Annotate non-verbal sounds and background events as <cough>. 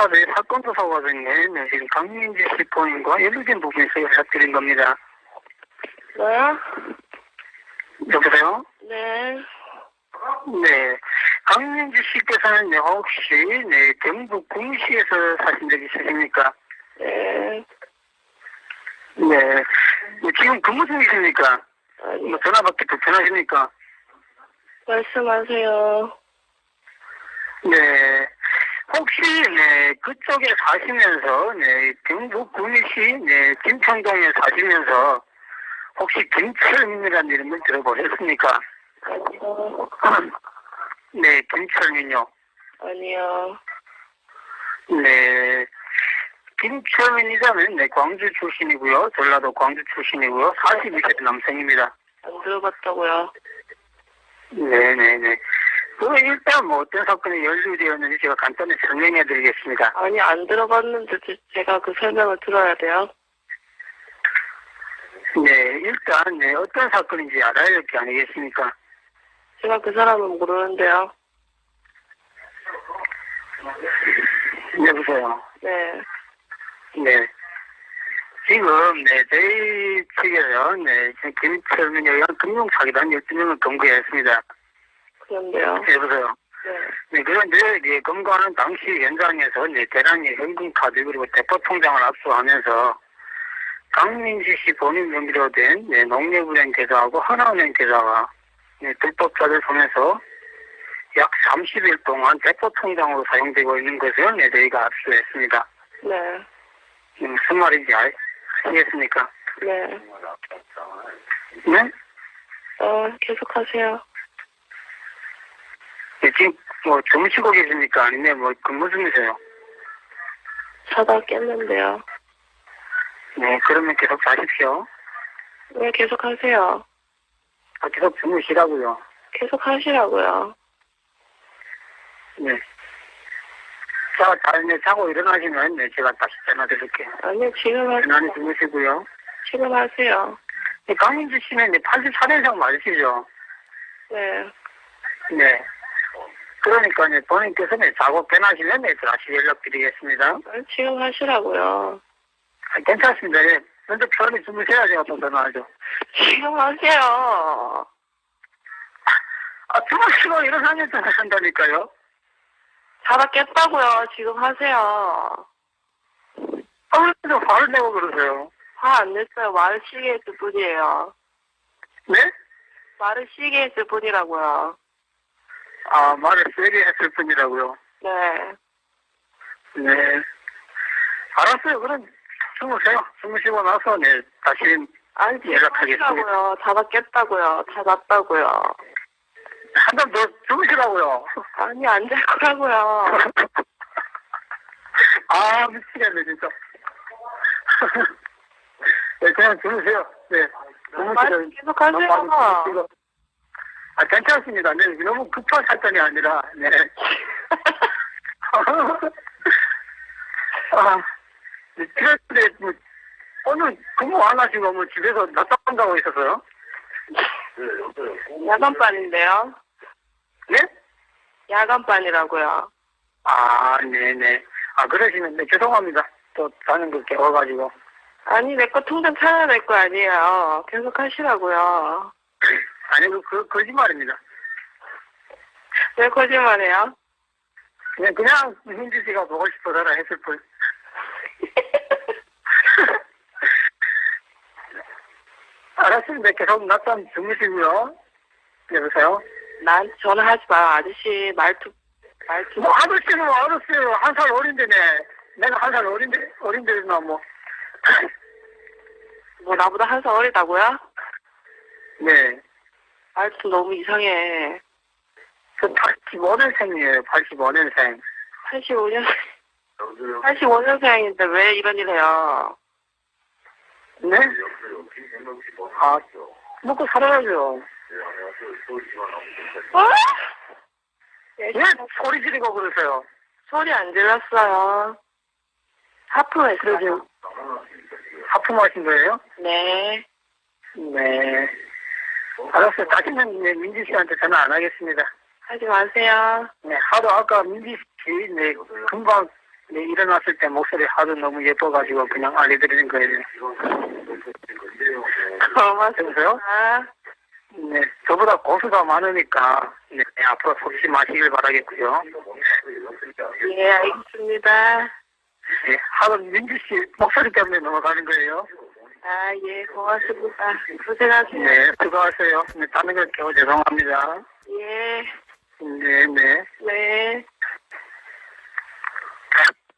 슈퍼카드의 사건 조사 과정에 네, 지금 강민지 씨 본인과 연루된 있어 연락드린 겁니다. 뭐야? 여보세요? 네. 네. 강민지 씨께서는 네, 혹시 네, 경북 구미시에서 사신 적 있으십니까? 네. 네. 네, 지금 근무 중이십니까? 아니, 뭐 전화 받기 불편하십니까? 말씀하세요. 네. 혹시 네 그쪽에 사시면서 네 경북 구미시 네 김평동에 사시면서 혹시 김철민이라는 이름을 들어보셨습니까? <clears throat> 아니요. 네 김철민요. 아니요. 네. 김철민이라면 네 광주 출신이고요. 전라도 광주 출신이고요. 42세 남성입니다. 안 들어봤다고요. 네네네. 그 일단 뭐 어떤 사건이 연루되었는지 제가 간단히 설명해 드리겠습니다. 아니, 안 들어봤는데 제- 제가 그 설명을 들어야 돼요. 네, 일단 네, 어떤 사건인지 알아야 될 게 아니겠습니까? 제가 그 사람은 모르는데요. 여보세요. 네. 네. 지금 네, 저희 측에서 네, 지금 김철민에 의한 금융사기단 12명을 검거했습니다. 그런데요. 여보세요. 네. 네, 그런데 네, 검거하는 당시 현장에서 네, 대량의 현금카드 그리고 대포통장을 압수하면서 강민지 씨 본인 명의로 된 네, 농협은행 계좌하고 하나은행 계좌가 네, 불법자를 통해서 약 30일 동안 대포통장으로 사용되고 있는 것을 네, 저희가 압수했습니다. 네. 네, 무슨 말인지 알- 아시겠습니까? 네. 네? 어, 계속하세요. 네, 지금 뭐 주무시고 계십니까? 아니면 뭐 근무 중이세요? 자다 깼는데요. 네, 그러면 계속 자십시오. 왜 계속 하세요? 아, 계속 주무시라고요. 계속 하시라고요. 네. 자, 자, 네, 자고 일어나시면, 네, 제가 다시 전화 드릴게요. 아니요, 지금 편안히 하세요. 주무시고요. 지금 하세요. 네, 강민주 씨는 네, 84년생 맞으시죠? 네. 네. 그러니까, 네, 본인께서 네, 자고 깨나시면, 네, 다시 연락드리겠습니다. 아니, 지금 하시라고요. 아, 괜찮습니다. 예. 먼저 편히 주무셔야 제가 또 전화하죠. 지금 하세요. 아, 주무시고 일어나면 전화한다니까요. 자다 깼다고요. 지금 하세요. 아, 왜 화를 내고 그러세요? 화 안 냈어요. 말을 시게 했을 뿐이에요. 네? 말을 시게 했을 뿐이라고요. 아, 말을 세게 했을 뿐이라고요. 네. 네. 알았어요. 그럼 주무세요. 주무시고 나서 네 다시 아니, 연락하겠습니다. 하시라고요. 자다 깼다고요. 다 잤다고요. 한번더 주무시라고요. 아니, 안 잘 거라고요. <laughs> 아 미치겠네 진짜. <laughs> 네 그냥 주무세요. 네. 말 계속 하세요. 주무시고. 아 괜찮습니다. 네 너무 급한 사건이 아니라 네. <laughs> 아, 네, 그런데 뭐 오늘 근무 안 하시고 뭐 집에서 낮잠 자고 있었어요? 야간반인데요. 네? 야간반이라고요. 아, 네네. 아, 그러시면, 네, 죄송합니다. 또, 자는 거 깨워가지고. 아니, 내 거 통장 찾아야 될거 아니에요. 계속 하시라고요. <laughs> 아니, 그, 그, 거짓말입니다. 왜 거짓말해요? 그냥, 그냥, 민지 씨가 보고 싶어서라 했을 뿐. <laughs> 알았습니다. 계속 낮잠 주무시고요. 여보세요? 나한테 전화하지 마. 아저씨 말투, 말투. 뭐, 아저씨는 뭐, 알았어요. 한 살 어린데네. 내가 한 살 어린데, 어린데나 뭐. <laughs> 뭐 나보다 한 살 어리다고요? 네. 말투 너무 이상해. 저 85년생이에요. 85년생. 85년, 85년생인데 왜 이런 일 해요? 네? 아, 먹고 살아야죠. 어? 왜 소리 지르고 그러세요? 소리 안 질렀어요. 하품했어요. 하품하신 거예요? 네. 네. 알았어요. 다시는 네, 민지 씨한테 전화 안 하겠습니다. 하지 마세요. 네, 하도 아까 민지 씨, 네, 금방 네, 일어났을 때 목소리 하도 너무 예뻐가지고 그냥 알려드리는 거예요. 고맙습니다. 네, 저보다 고수가 많으니까 네, 앞으로 속지 마시길 바라겠고요. 예, 알겠습니다. 네, 하도 민주 씨 목소리 때문에 넘어가는 거예요. 아, 예, 고맙습니다. 고생하세요. 네, 수고하세요. 네, 다른 걸 깨워 죄송합니다. 예, 네, 네. 네.